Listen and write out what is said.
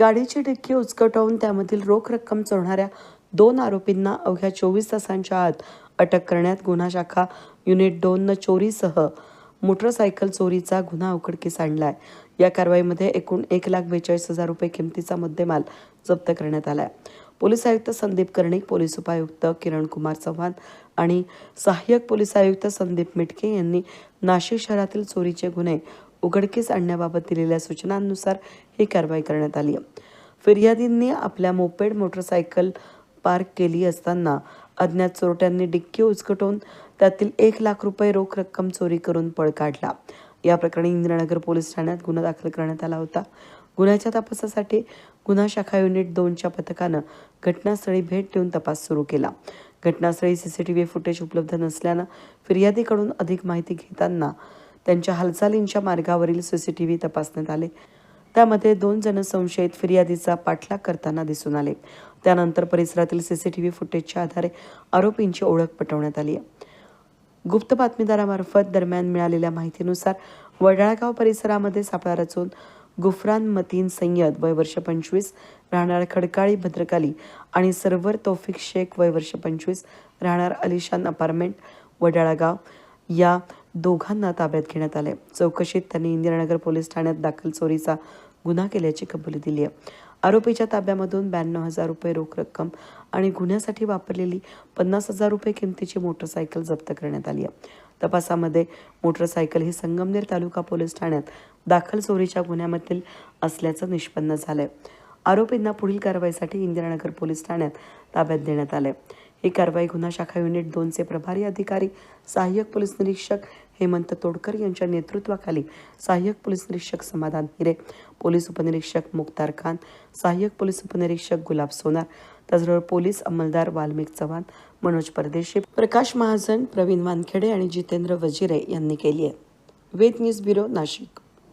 गाडीची डिक्की उचकटवून त्यामधील रोख रक्कम चोरणाऱ्या दोन आरोपींना अवघ्या चोवीस तासांच्या आत अटक करण्यात गुन्हा शाखा युनिट दोननं चोरीसह मोटरसायकल चोरीचा गुन्हा उघडकीस आणलाय. या कारवाईमध्ये एकूण एक लाख बेचाळीस हजार रुपये किमतीचा मुद्देमाल जप्त करण्यात आलाय. पोलीस आयुक्त संदीप कर्णिक पोलीस उपायुक्त किरण कुमार चव्हाण आणि सहाय्यक पोलीस आयुक्त संदीप मिटके यांनी नाशिक शहरातील चोरीचे गुन्हे उघडकीस आणण्याबाबत दिलेल्या सूचनांनुसार ही कारवाई करण्यात आली. फिर्यादींनी आपल्या मोपेड मोटरसायकल पार्क केली असताना अज्ञात चोरट्यांनी डिक्की उचकटून त्यातील एक लाख रुपये रोख रक्कम चोरी करून पळ काढला. या प्रकरणी इंद्रनगर पोलीस ठाण्यात गुन्हा दाखल करण्यात आला होता. गुन्ह्याच्या तपासासाठी गुन्हा शाखा युनिट दोनच्या पथकानं घटनास्थळी भेट देऊन तपास सुरू केला. घटनास्थळी सीसीटीव्ही फुटेज उपलब्ध नसल्यानं फिर्यादीकडून अधिक माहिती घेताना त्यांच्या हालचालींच्या मार्गावरील सीसीटीव्ही तपासण्यात आले. त्यामध्ये दोन जण संशयित फिर्यादीचा पाठलाग करताना दिसून आले. त्यानंतर परिसरातील सीसीटीव्ही फुटेजच्या आधारे आरोपींची ओळख पटवण्यात आली. गुप्त बातमीदारामार्फत दरम्यान मिळालेल्या माहितीनुसार वडाळगाव परिसरामध्ये सापळा रचून गुफरान मतीन सय्यद वय वर्ष पंचवीस राहणार खडकाळी भद्रकाली आणि सर्वर तौफिक शेख वय वर्ष पंचवीस राहणार अलिशान अपार्टमेंट वडाळागाव. या दोघांना ताब्यात घेण्यात आले चौकशीत त्यांनी इंदिरानगर पोलीस ठाण्यात दाखल चोरीचा गुन्हा केल्याची कबुली दिली आहे. आरोपीच्या ताब्यामधून ब्याण्णव हजार रुपये रोख रक्कम आणि गुन्ह्यासाठी वापरलेली पन्नास हजार रुपये किमतीची मोटरसायकल जप्त करण्यात आली आहे. तपासामध्ये मोटरसायकल ही संगमनेर तालुका पोलीस ठाण्यात दाखल चोरीच्या गुन्ह्यामधील असल्याचं निष्पन्न झालंय. आरोपींना पुढील कारवाईसाठी इंदिरानगर पोलीस ठाण्यात ताब्यात देण्यात आलंय. ही कारवाई गुन्हा शाखा युनिट दोनचे प्रभारी अधिकारी सहाय्यक पोलीस निरीक्षक हेमंत तोडकर यांच्या नेतृत्वाखाली सहाय्यक पोलीस निरीक्षक समाधान हिरे पोलीस उपनिरीक्षक मुक्तार खान सहाय्यक पोलीस उपनिरीक्षक गुलाब सोनार त्याचबरोबर पोलीस अंमलदार वाल्मिक चव्हाण मनोज परदेशी प्रकाश महाजन प्रवीण वानखेडे आणि जितेंद्र वजिरे यांनी केली आहे. Ved news bureau Nashik.